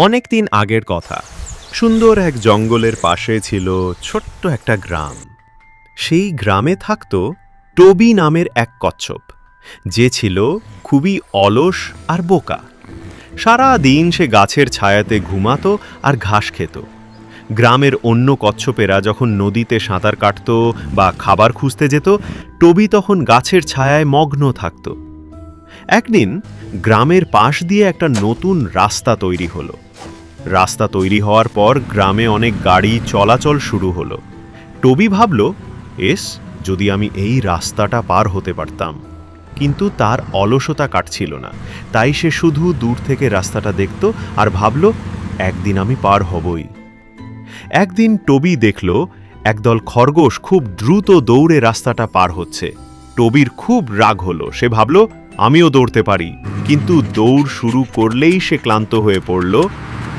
অনেক দিন আগের কথা। সুন্দর এক জঙ্গলের পাশে ছিল ছোট্ট একটা গ্রাম। সেই গ্রামে থাকত টবি নামের এক কচ্ছপ। যে ছিল খুবই অলস আর বোকা। সারা দিন সে গাছের ছায়াতে ঘুমাতো আর ঘাস খেত। গ্রামের অন্য কচ্ছপেরা যখন নদীতে সাঁতার কাটত বা খাবার খুঁজতে যেত, টবি তখন গাছের ছায়ায় মগ্ন থাকত। একদিন গ্রামের পাশ দিয়ে একটা নতুন রাস্তা তৈরি হলো। রাস্তা তৈরি হওয়ার পর গ্রামে অনেক গাড়ি চলাচল শুরু হলো। টবি ভাবল, এস, যদি আমি এই রাস্তাটা পার হতে পারতাম। কিন্তু তার অলসতা কাটছিল না। তাই সে শুধু দূর থেকে রাস্তাটা দেখত আর ভাবল, একদিন আমি পার হবই। একদিন টবি দেখল, একদল খরগোশ খুব দ্রুত দৌড়ে রাস্তাটা পার হচ্ছে। টবির খুব রাগ হলো। সে ভাবল আমিও দৌড়তে পারি। কিন্তু দৌড় শুরু করলেই সে ক্লান্ত হয়ে পড়ল,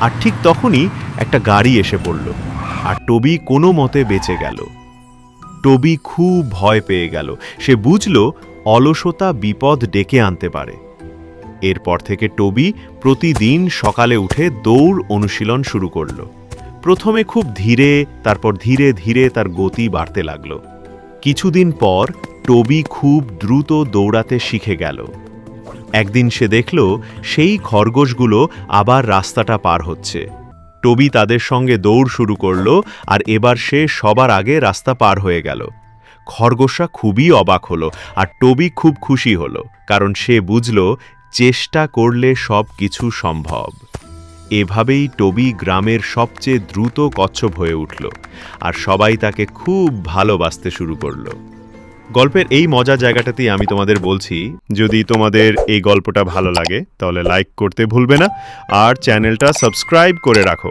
আর ঠিক তখনই একটা গাড়ি এসে পড়ল, আর টবি কোনো মতে বেঁচে গেল। টবি খুব ভয় পেয়ে গেল। সে বুঝল অলসতা বিপদ ডেকে আনতে পারে। এরপর থেকে টবি প্রতিদিন সকালে উঠে দৌড় অনুশীলন শুরু করল। প্রথমে খুব ধীরে, তারপর ধীরে ধীরে তার গতি বাড়তে লাগল। কিছুদিন পর টবি খুব দ্রুত দৌড়াতে শিখে গেল। একদিন সে দেখল সেই খরগোশগুলো আবার রাস্তাটা পার হচ্ছে। টবি তাদের সঙ্গে দৌড় শুরু করল আর এবার সে সবার আগে রাস্তা পার হয়ে গেল। খরগোশরা খুবই অবাক হলো আর টবি খুব খুশি হলো, কারণ সে বুঝল, চেষ্টা করলে সব কিছু সম্ভব। এভাবেই টবি গ্রামের সবচেয়ে দ্রুত কচ্ছপ হয়ে উঠল আর সবাই তাকে খুব ভালোবাসতে শুরু করল। গল্পের এই মজা জায়গাটাতেই আমি তোমাদের বলছি, যদি তোমাদের এই গল্পটা ভালো লাগে, তাহলে লাইক করতে ভুলবে না আর চ্যানেলটা সাবস্ক্রাইব করে রাখো।